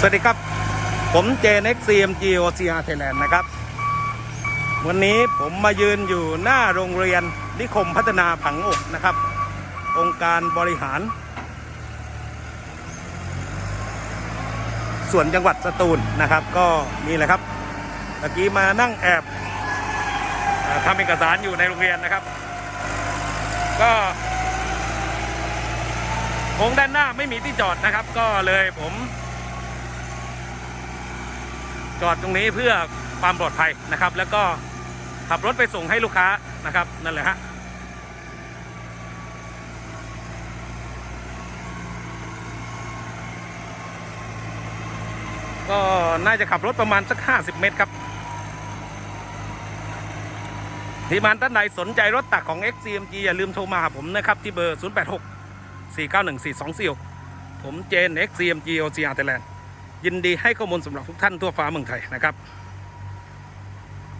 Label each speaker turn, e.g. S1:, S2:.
S1: สวัสดีครับ ผมเจน x CMG OCR Thailand นนะครับ วันนี้ผมมายืนอยู่หน้าโรงเรียนนิคมพัฒนาผังอกนะครับ องค์การบริหาร ส่วนจังหวัดสตูลนะครับ ก็นี่แหละครับเมื่อกี้มานั่งแอบทำเอกสารอยู่ในโรงเรียนนะครับ ก็โค้งด้านหน้าไม่มีที่จอดนะครับ ก็เลยผม จอดตรงนี้เพื่อความปลอดภัยนะครับ แล้วก็ขับรถไปส่งให้ลูกค้านะครับนั่นแหละฮะก็น่าจะขับรถประมาณสัก 50 เมตรครับทีมานท่านใดสนใจรถตักของ XCMG อย่าลืมโทรมาหาผมนะครับ ที่เบอร์ 086 491 4246 ผมเจน XCMG OCR Thailand ยินดีให้ข้อมูลสำหรับทุกท่านทั่วฟ้าเมืองไทยนะครับ